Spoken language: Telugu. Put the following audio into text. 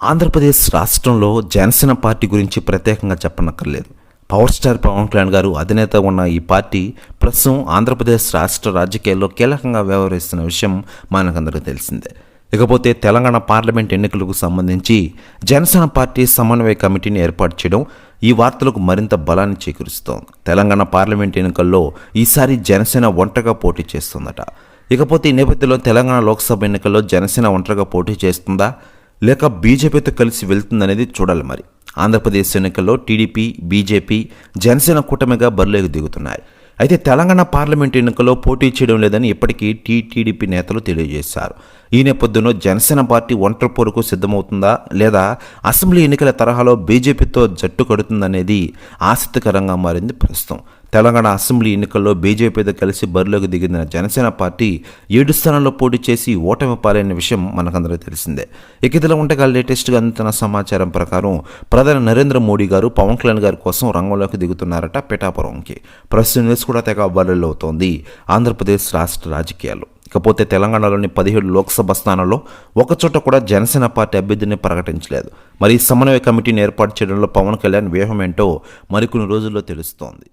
ఆంధ్రప్రదేశ్ రాష్ట్రంలో జనసేన పార్టీ గురించి ప్రత్యేకంగా చెప్పనక్కర్లేదు. పవర్ స్టార్ పవన్ కళ్యాణ్ గారు అధినేత ఉన్న ఈ పార్టీ ప్రస్తుతం ఆంధ్రప్రదేశ్ రాష్ట్ర రాజకీయాల్లో కీలకంగా వ్యవహరిస్తున్న విషయం మనకందరికీ తెలిసిందే. ఇకపోతే తెలంగాణ పార్లమెంట్ ఎన్నికలకు సంబంధించి జనసేన పార్టీ సమన్వయ కమిటీని ఏర్పాటు చేయడం ఈ వార్తలకు మరింత బలాన్ని చేకూరుస్తోంది. తెలంగాణ పార్లమెంట్ ఎన్నికల్లో ఈసారి జనసేన ఒంటరిగా పోటీ చేస్తుందట. ఇకపోతే ఈ నేపథ్యంలో తెలంగాణ లోక్సభ ఎన్నికల్లో జనసేన ఒంటరిగా పోటీ చేస్తుందా? లేక బీజేపీతో కలిసి వెళ్తుందనేది చూడాలి మరి. ఆంధ్రప్రదేశ్ ఎన్నికల్లో టీడీపీ బీజేపీ జనసేన కూటమిగా బరిలోకి దిగుతున్నాయి. అయితే తెలంగాణ పార్లమెంట్ ఎన్నికల్లో పోటీ చేయడం లేదని ఇప్పటికీ టీటీడీపీ నేతలు తెలియజేశారు. ఈ నేపథ్యంలో జనసేన పార్టీ ఒంటరి పోరుకు సిద్ధమవుతుందా లేదా అసెంబ్లీ ఎన్నికల తరహాలో బీజేపీతో జట్టు కడుతుందనేది ఆసక్తికరంగా మారింది ప్రస్తుతం. తెలంగాణ అసెంబ్లీ ఎన్నికల్లో బీజేపీతో కలిసి బరిలోకి దిగిన జనసేన పార్టీ ఏడు స్థానాల్లో పోటీ చేసి ఓటమి పాలైన విషయం మనకందరికీ తెలిసిందే. ఇక ఇదిలో ఉండగా లేటెస్ట్గా అందుతున్న సమాచారం ప్రకారం ప్రధాని నరేంద్ర మోడీ గారు పవన్ కళ్యాణ్ గారి కోసం రంగంలోకి దిగుతున్నారట పిఠాపురంకి. ప్రస్తుతం న్యూస్ కూడా తెగ వైరల్ అవుతోంది. ఆంధ్రప్రదేశ్ రాష్ట్ర రాజకీయాలు. ఇకపోతే తెలంగాణలోని పదిహేడు లోక్సభ స్థానాల్లో ఒకచోట కూడా జనసేన పార్టీ అభ్యర్థిని ప్రకటించలేదు. మరి సమన్వయ కమిటీని ఏర్పాటు చేయడంలో పవన్ కళ్యాణ్ వ్యూహం ఏంటో మరికొన్ని రోజుల్లో తెలుస్తోంది.